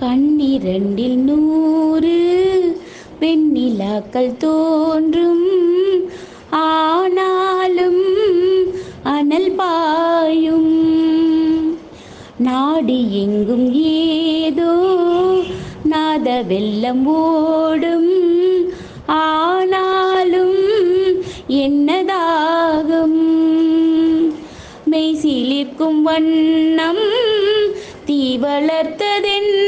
கண்ணிரண்டில் நூறு வெண்ணிலாக்கள் தோன்றும். ஆனாலும் அனல் பாயும். நாடு எங்கும் ஏதோ நாத வெள்ளம் ஓடும். ஆனாலும் என்னதாகும்? மெய்சிலிர்க்கும் வண்ணம் தீ வளர்த்ததென்ன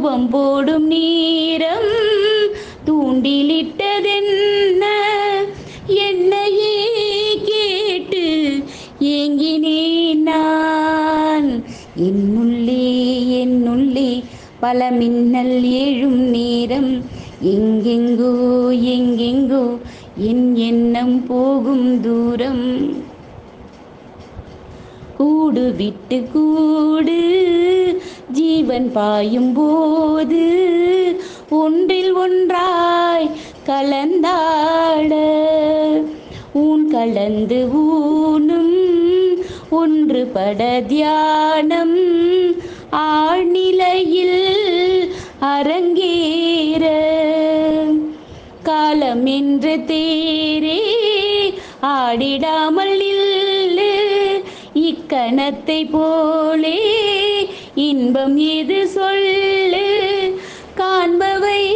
தூபம் போடும் நீரம் தூண்டிலிட்டதென்ன? என்னையே கேட்டு ஏங்கினேன் நான். என்னுள்ளே என்னுள்ளே பல மின்னல் ஏழும் நேரம். எங்கெங்கோ எங்கெங்கோ என் எண்ணம் போகும் தூரம். கூடு விட்டு கூடு. ஜீவன் பாயும் போது ஒன்றில் ஒன்றாய் கலந்தாட. ஊன் கலந்து ஊனும் ஒன்றுபட தியானம். ஆழ்நிலையில் அரங்கேற. காலம் என்று தேரே ஆடிடாமல் கணத்தை போலே இன்பம் எது சொல்லு. காண்பவை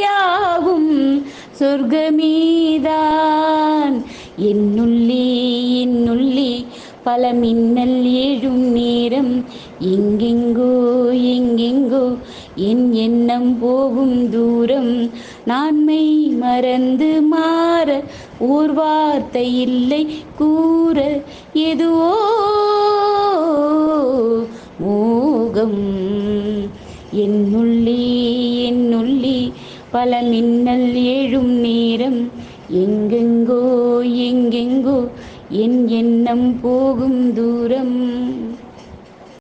யாவும் சொர்க்கமீதான் என்னுள்ளே என்னுள்ளே பல மின்னல் எழும் நேரம். எங்கெங்கோ எங்கெங்கோ என் எண்ணம் போகும் தூரம். நான்மை மறந்து மாற ஓர் வார்த்தை இல்லை கூற எதுவோ? மோகம். என்னுள்ளி என்னுள்ளி பல மின்னல் எழும் நேரம். எங்கெங்கோ எங்கெங்கோ என் எண்ணம் போகும் தூரம்.